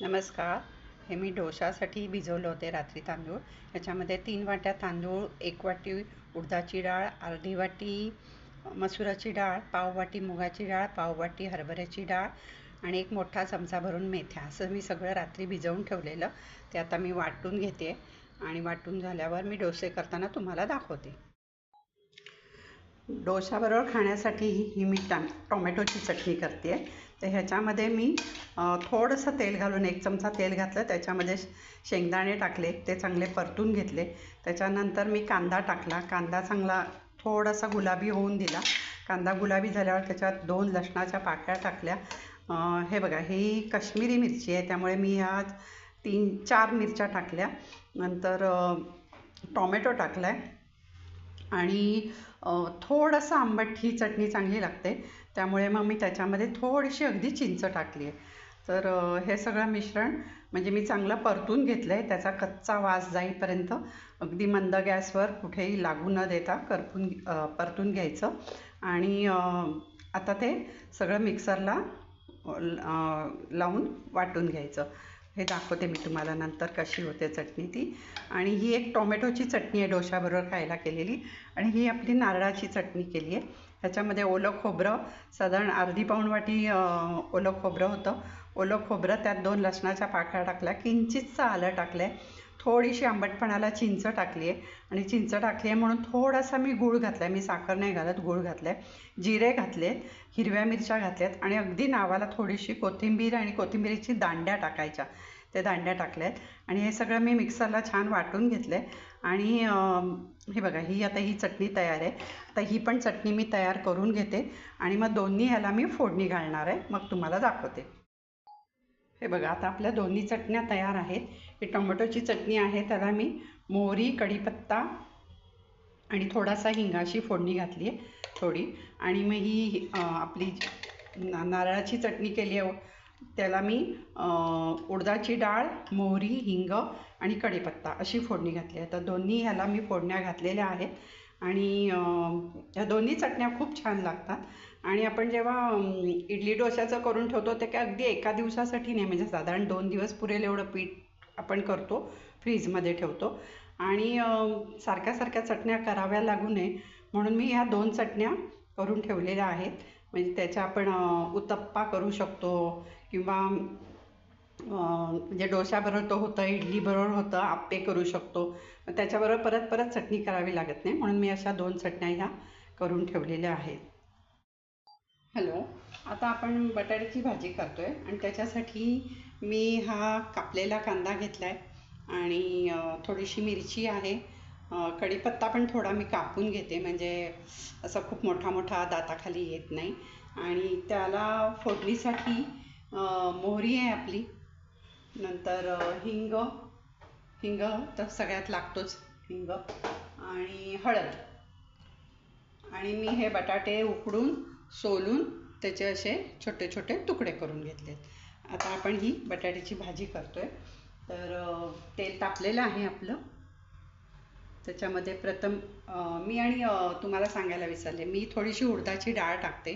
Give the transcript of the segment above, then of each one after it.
नमस्कार. हे मी डोशासाठी भिजवलं होते रात्री तांदूळ. याच्यामध्ये तीन वाट्या तांदूळ एक वाटी उडदाची डाळ अर्धी वाटी मसुराची डाळ पाव वाटी मुगाची डाळ पाव वाटी हरभऱ्याची डाळ आणि एक मोठा चमचा भरून मेथ्या. असं मी सगळं रात्री भिजवून ठेवलेलं. ते आता मी वाटून घेते आणि वाटून झाल्यावर मी डोसे करताना तुम्हाला दाखवते. डोशाबरोबर खाण्यासाठी ही मी टा टोमॅटोची चटणी करते. आहे तर ह्याच्यामध्ये मी थोडंसं तेल घालून एक चमचा तेल घातलं त्याच्यामध्ये शेंगदाणे टाकले ते चांगले परतून घेतले. त्याच्यानंतर मी कांदा टाकला. कांदा चांगला थोडासा गुलाबी होऊन दिला. कांदा गुलाबी झाल्यावर त्याच्यात दोन लसणाच्या पाकळ्या टाकल्या. हे बघा ही काश्मीरी मिरची आहे. त्यामुळे मी ह्या तीन चार मिरच्या टाकल्या. नंतर टॉमॅटो टाकला आहे आणि थोडंसं आंबट ही चटणी चांगली लागते. त्यामुळे मग मी त्याच्यामध्ये थोडीशी अगदी चिंच टाकली आहे. तर हे सगळं मिश्रण म्हणजे मी चांगलं परतून घेतलं आहे त्याचा कच्चा वास जाईपर्यंत अगदी मंद गॅसवर कुठेही लागू न देता करपून परतून घ्यायचं. आणि आता ते सगळं मिक्सरला लावून वाटून घ्यायचं. हे दाखवते मी तुम्हाला नंतर कशी होते चटणी ती. आणि ही एक टोमॅटोची चटणी आहे डोशाबरोबर खायला केलेली. आणि ही आपली नारळाची चटणी केली आहे. ह्याच्यामध्ये ओलं खोबरं साधारण अर्धी पाऊण वाटी ओलं खोबरं होतं. ओलं खोबरं त्यात दोन लसणाच्या पाकळ्या टाकल्या. किंचितचं आलं टाकलं आहे थोडीशी आंबटपणाला चिंच टाकली आहे आणि चिंच टाकली आहे म्हणून थोडासा मी गूळ घातला आहे मी साखर नाही घालत गूळ घातलं आहे जिरे घातले हिरव्या मिरच्या घातल्यात. आणि अगदी नावाला थोडीशी कोथिंबीर आणि कोथिंबीरीची दांड्या टाकायच्या. ते दांड्या टाकल्या आहेत आणि हे सगळं मी मिक्सरला छान वाटून घेतलं आहे आणि हे बघा ही आता ही चटणी तयार आहे. आता ही पण चटणी मी तयार करून घेते. आणि मग दोन्ही ह्याला मी फोडणी घालणार आहे. मग तुम्हाला दाखवते. हे बघा आता आपल्या दोन्ही चटण्या तयार आहेत. ही टोमॅटोची चटणी आहे त्याला मी मोहरी कढीपत्ता आणि थोडासा हिंगाशी फोडणी घातली आहे थोडी. आणि मग ही आपली नारळाची चटणी केली आहे. त्याला मी उडदाची डाळ मोहरी हिंग आणि कढीपत्ता अशी फोडणी घातली आहे. तर दोन्ही ह्याला मी फोडण्या घातलेल्या आहेत. आणि ह्या दोन्ही चटण्या खूप छान लागतात. आणि आपण जेव्हा इडली डोश्याचं करून ठेवतो ते काय अगदी एका दिवसासाठी नाही म्हणजे साधारण दोन दिवस पुरेल एवढं पीठ आपण करतो फ्रीजमध्ये ठेवतो. आणि सारख्या सारख्या चटण्या कराव्या लागू नये म्हणून मी ह्या दोन चटण्या करून ठेवलेल्या आहेत. म्हणजे त्याच्या आपण उत्तप्पा करू शकतो किंवा म्हणजे डोशाबरोबर तो होतं इडलीबरोबर होतं आप्पे करू शकतो. त्याच्याबरोबर परत परत चटणी करावी लागत नाही म्हणून मी अशा दोन चटण्या ह्या करून ठेवलेल्या आहेत. हॅलो आता आपण बटाट्याची भाजी करतो आहे आणि त्याच्यासाठी मी हा कापलेला कांदा घेतला आहे आणि थोडीशी मिरची आहे. कढीपत्ता पण थोडा मी कापून घेते म्हणजे असं खूप मोठा मोठा दाताखाली येत नाही. आणि त्याला फोडणीसाठी मोहरी आहे आपली. नंतर हिंग हिंग तर सगळ्यात लागतोच हिंग आणि हळद. आणि मी हे बटाटे उकडून सोलून त्याचे असे छोटे छोटे तुकडे करून घेतलेत. आता आपण ही बटाट्याची भाजी करतो आहे तर तेल तापलेलं आहे आपलं. त्याच्यामध्ये प्रथम मी आणि तुम्हाला सांगायला विसरले. मी थोडीशी उडदाची डाळ टाकते.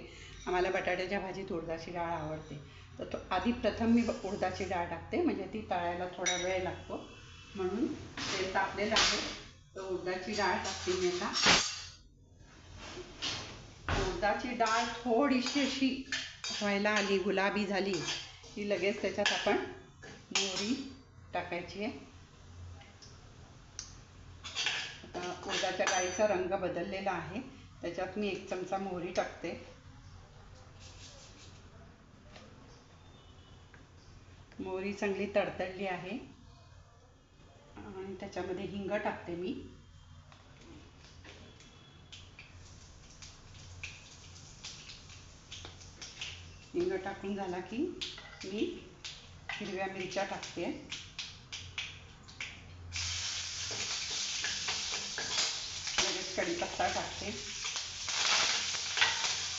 आम्हाला बटाट्याच्या भाजीत उडदाची डाळ आवडते. तर तो आधी प्रथम मी उडदाची डाळ टाकते. म्हणजे ती तळायला थोडा वेळ लागतो. म्हणून तेल तापलेलं आहे. तर उडदाची डाळ टाकते मी आता. उडदाची डाळ थोडीशी अशी व्हायला आली गुलाबी झाली की लगेच त्याच्यात आपण मोहरी टाकायची आहे. आता उडदाच्या डाळीचा रंग बदललेला आहे. त्याच्यात मी एक चमचा मोहरी टाकते. मोहरी चांगली तडतडली आहे. आणि त्याच्यामध्ये हिंग टाकते मी. हिंग टाकून झाला की मी हिरव्या मिरच्या टाकते. लगेच कढीपत्ता टाकते.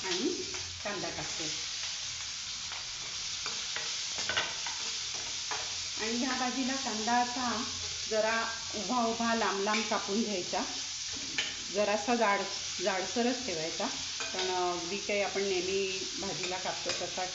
आणि कांदा टाकते. आणि ह्या भाजीला कांदा असा जरा उभा उभा लांब लांब कापून घ्यायचा. जरासा जाड जाडसरच ठेवायचा. पण अगदी काही आपण नेहमी भाजीला कापतो तसा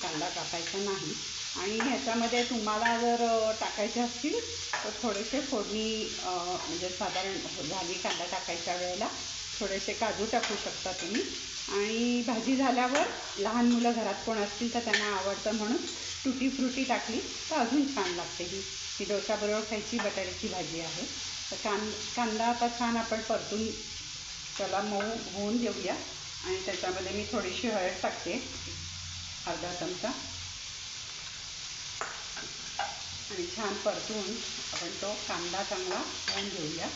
कांदा कापायचा नाही. आणि ह्याच्यामध्ये तुम्हाला जर टाकायचे असतील तर थोडेसे फोडणी म्हणजे साधारण झाली कांदा टाकायच्या वेळेला थोडेसे काजू टाकू शकता तुम्ही. आणि भाजी झाल्यावर लहान मुलं घरात कोण असतील तर त्यांना आवडतं म्हणून तुटी फ्रुटी टाकली तर अजून छान लागते ही. ही डोसाबरोबर खायची बटाट्याची भाजी आहे. तर कां कांदा आता छान आपण परतून त्याला मऊ होऊन देऊया आणि त्याच्यामध्ये मी थोडीशी हळद टाकते. अर्धा चमचा. आणि छान परतून आपण तो कांदा चांगला होऊन घेऊया.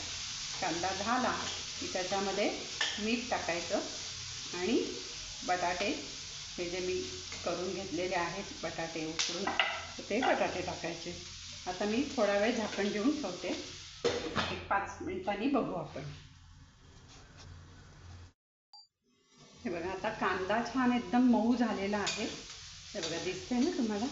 कांदा झाला की त्याच्यामध्ये मीठ टाकायचं. आणि बटाटे हे जे मी करून घेतलेले आहेत बटाटे उकळून तर ते बटाटे टाकायचे. आता मी थोडा वेळ झाकण देऊन ठेवते. एक पाच मिनिटांनी बघू आपण. हे बघा आता कांदा छान एकदम मऊ झालेला आहे. हे बघा दिसतंय ना तुम्हाला?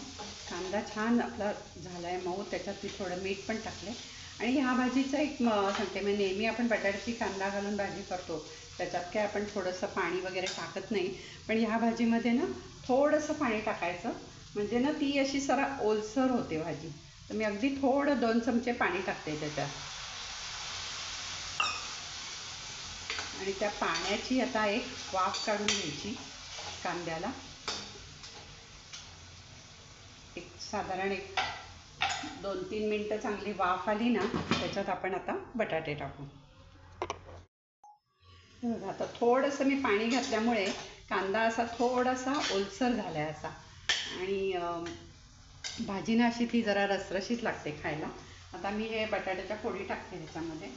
कांदा छान आपला झाला आहे मऊ त्याच्यात मी थोडं मीठ पण टाकले आणि ह्या भाजीचं एक सांगते मी नेहमी आपण बटाट्याची कांदा घालून भाजी करतो. त्याच्यात काय आपण थोडंसं पाणी वगैरे टाकत नाही. पण ह्या भाजीमध्ये ना थोडंसं पाणी टाकायचं. म्हणजे ना ती अशी सरा ओलसर होते भाजी. तर मी अगदी थोडं दोन चमचे पाणी टाकते त्याच्यात. आणि त्या पाण्याची आता एक वाफ काढून घ्यायची कांद्याला. एक साधारण एक दोन तीन मिनटं चांगली वाफ आली ना त्याच्यात आपण आता बटाटे टाकू. आता थोडंसं मी पाणी घातल्यामुळे कांदा असा थोडासा ओलसर झाला आहे असा. आणि भाजी ना अशी ती जरा रसरशीत लागते खायला. आता मी हे बटाट्याच्या फोडी टाकते ह्याच्यामध्ये.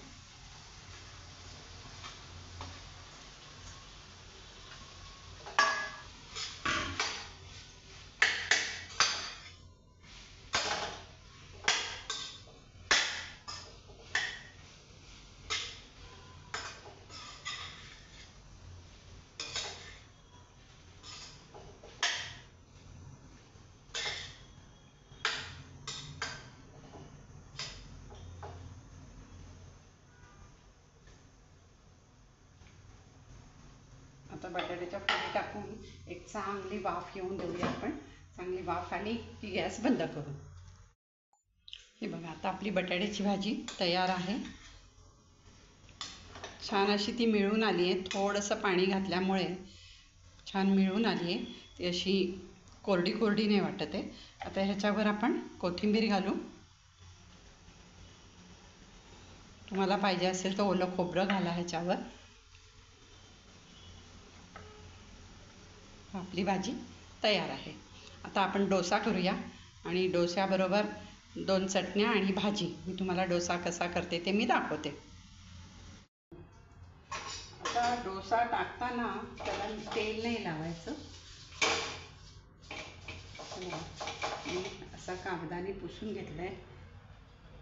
आता बटाट्याच्या फोडी टाकून एक चांगली वाफ येऊन देऊया आपण. चांगली वाफ आली की गॅस बंद करू. हे बघा आता आपली बटाट्याची भाजी तयार आहे. छान अशी ती मिळून आली आहे. थोडंसं पाणी घातल्यामुळे छान मिळून आली आहे. ती अशी कोरडी कोरडी नाही वाटत आहे. आता ह्याच्यावर आपण कोथिंबीर घालू. तुम्हाला पाहिजे असेल तर ओलं खोबरं घाला ह्याच्यावर. आपली भाजी तयार आहे. आता आपण डोसा करूया आणि डोस्याबरोबर दोन चटण्या आणि भाजी. मी तुम्हाला डोसा कसा करते ते मी दाखवते. आता डोसा टाकताना त्याला तेल नाही लावायचं. असं मी असा कागदाने पुसून घेतलं आहे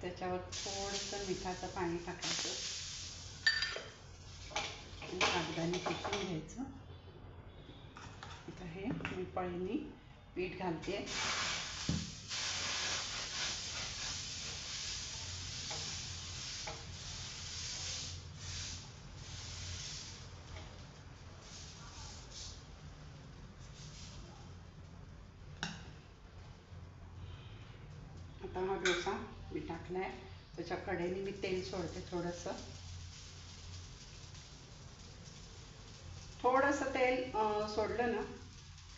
त्याच्यावर थोडंसं मिठाचं पाणी टाकायचं. कागदाने पुसून घ्यायचं. हे मी पीठ घालते. आता हा डोसा मी टाकला आहे त्याच्या कडेने मी तेल सोडते थोडंसं. थोडंसं तेल सोडलं ना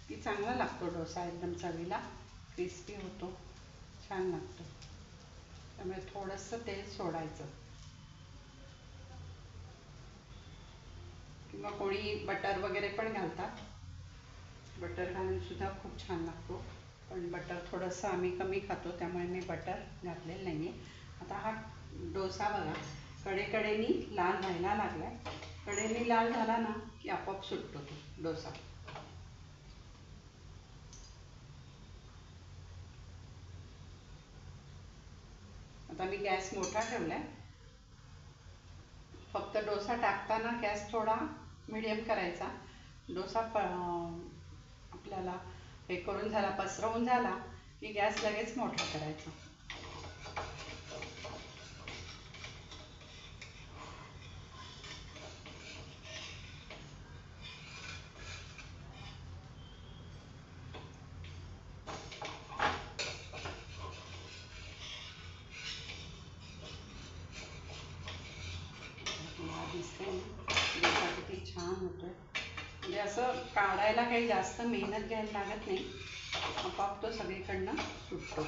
की चांगला लागतो डोसा एकदम चवीला. क्रिस्पी होतो छान लागतो. त्यामुळे थोडंसं तेल सोडायचं. किंवा कोणी बटर वगैरे पण घालतात. बटर घालून सुद्धा खूप छान लागतो. पण बटर थोडंसं आम्ही कमी खातो त्यामुळे मी बटर घातलेलं नाही आहे आता हा डोसा बघा कडेकडेनी लाल व्हायला लागला आहे लाल झाला ना की आपोआप सुटतो तो डोसा. आता मी गॅस मोठा ठेवला आहे फक्त डोसा टाकताना गॅस थोडा मिडियम करायचा. डोसा प आपल्याला हे करून झाला पसरवून झाला की गॅस लगेच मोठा करायचा डोसा किती छान होतोय म्हणजे असं काढायला काही जास्त मेहनत घ्यायला लागत नाही. आपोआप तो सगळीकडनं सुटतो.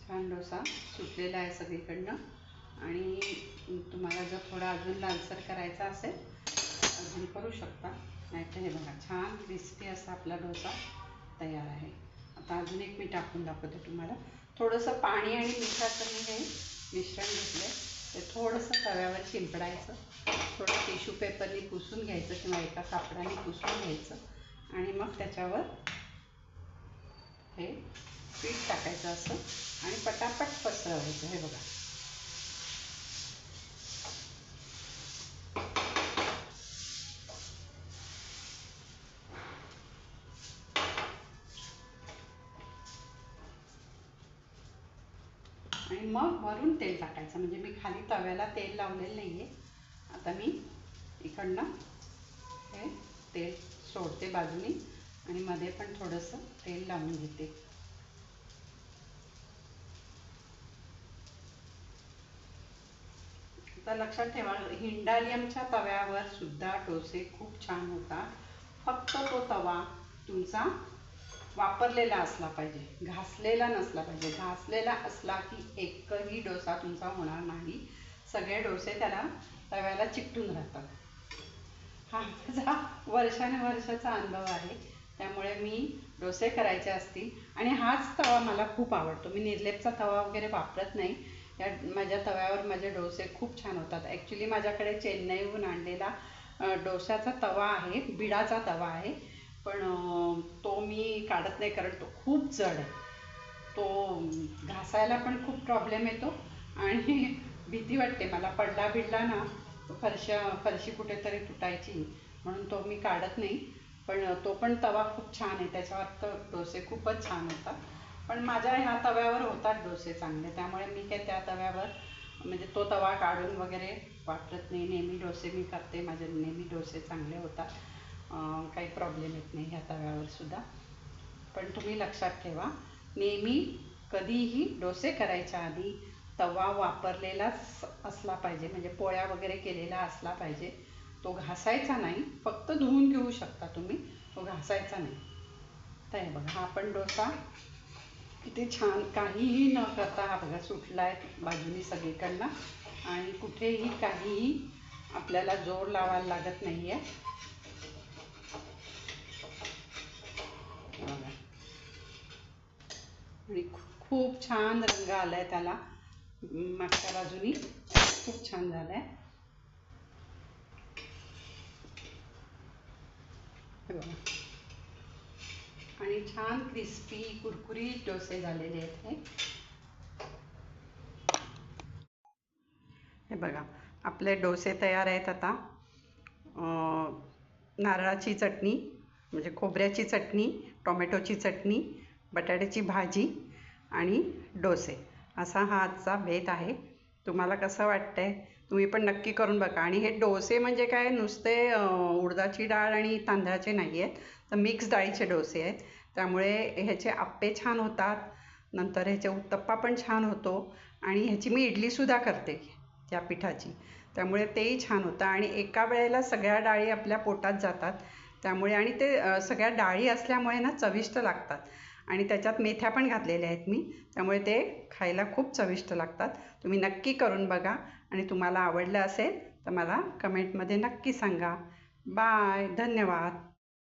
छान डोसा सुटलेला आहे सगळीकडनं. आणि तुम्हाला जर थोडा अजून लालसर करायचा असेल अजून करू शकता. नाहीतर हे बघा छान क्रिस्पी असा आपला डोसा तयार आहे. आता अजून एक मी टाकून दाखवते तुम्हाला. थोडंसं पाणी आणि मिठाचं मी हे मिश्रण घेतलं ते थोडंसं तव्यावर शिंपडायचं. थोडं टिश्यू पेपरनी पुसून घ्यायचं किंवा एका कापडाने पुसून घ्यायचं. आणि मग त्याच्यावर हे पीठ टाकायचं असं आणि पटापट पसरवायचं. हे बघा. वरून तेल टाकायचं. म्हणजे मी खाली तव्याला तेल लावलेलं नाही आहे आता मी इकडनं हे तेल सोडते बाजूनी आणि मध्ये पण थोडंसं तेल लावून घेते. आता लक्षात ठेवा हिंडालियमच्या तव्यावर सुद्धा डोसे खूप छान होतात. फक्त तो तवा तुमचा वापरलेला असला पाहिजे घासलेला नसला पाहिजे. घासलेला असला की एकही डोसा तुमचा होणार नाही. सगळे डोसे त्याला तव्याला चिकटून राहतात. हा माझा वर्षानुवर्षाचा अनुभव आहे. त्यामुळे मी डोसे करायचे असतील आणि हाच तवा मला खूप आवडतो. मी निर्लेपचा तवा वगैरे वापरत नाही. या माझ्या तव्यावर माझे डोसे खूप छान होतात. ॲक्च्युली माझ्याकडे चेन्नईहून आणलेला डोशाचा तवा आहे बिडाचा तवा आहे. पण तो मी काढत नाही कारण तो खूप जड आहे. तो घासायला पण खूप प्रॉब्लेम येतो आणि भीती वाटते. मला पडला बिडला ना फरशा फरशी कुठेतरी तुटायची. म्हणून तो मी काढत नाही. पण तो पण तवा खूप छान आहे. त्याच्यावर तर डोसे खूपच छान होतात. पण माझ्या ह्या तव्यावर होतात डोसे चांगले. त्यामुळे मी काय त्या तव्यावर म्हणजे तो तवा काढून वगैरे वापरत नाही. नेहमी डोसे मी करते. माझे नेहमी डोसे चांगले होतात. काही प्रॉब्लेम येत नाही ह्या तव्यावर सुद्धा. पण तुम्ही लक्षात ठेवा नेहमी कधीही डोसे करायच्या आधी तवा वापरलेलाच असला पाहिजे म्हणजे पोळ्या वगैरे केलेला असला पाहिजे. तो घासायचा नाही फक्त धुवून घेऊ शकता तुम्ही तो घासायचा नाही. तर हे बघा हा पण डोसा किती छान काहीही न करता हा बघा सुटला आहे बाजूनी सगळीकडनं. आणि कुठेही काहीही आपल्याला जोर लावायला लागत नाही आहे बघा म्हणजे आणि खूप छान रंग आलाय त्याला. मागच्या बाजूनी. खूप छान झालाय. बघा. आणि छान क्रिस्पी कुरकुरीत डोसे झालेले आहेत हे. हे बघा. आपले डोसे तयार आहेत आता. नारळाची चटणी म्हणजे खोबऱ्याची चटणी टोमॅटोची चटणी बटाट्याची भाजी आणि डोसे. असा हा आजचा बेत आहे. तुम्हाला कसं वाटतं आहे तुम्ही पण नक्की करून बघा. आणि हे डोसे म्हणजे काय? नुसते उडदाची डाळ आणि तांदळाचे नाही आहेत. तर मिक्स डाळीचे डोसे आहेत. त्यामुळे ह्याचे आप्पे छान होतात. नंतर ह्याचे उत्तप्पा पण छान होतो. आणि ह्याची मी इडलीसुद्धा करते त्या पिठाची. त्यामुळे तेही छान होतं. आणि एका वेळेला सगळ्या डाळी आपल्या पोटात जातात. त्यामुळे आणि ते सगळ्या डाळी असल्यामुळे ना चविष्ट लागतात. आणि त्याच्यात मेथ्या पण घातलेल्या आहेत मी. त्यामुळे ते खायला खूप चविष्ट लागतात. तुम्ही नक्की करून बघा. आणि तुम्हाला आवडलं असेल तर मला कमेंटमध्ये नक्की सांगा. बाय धन्यवाद.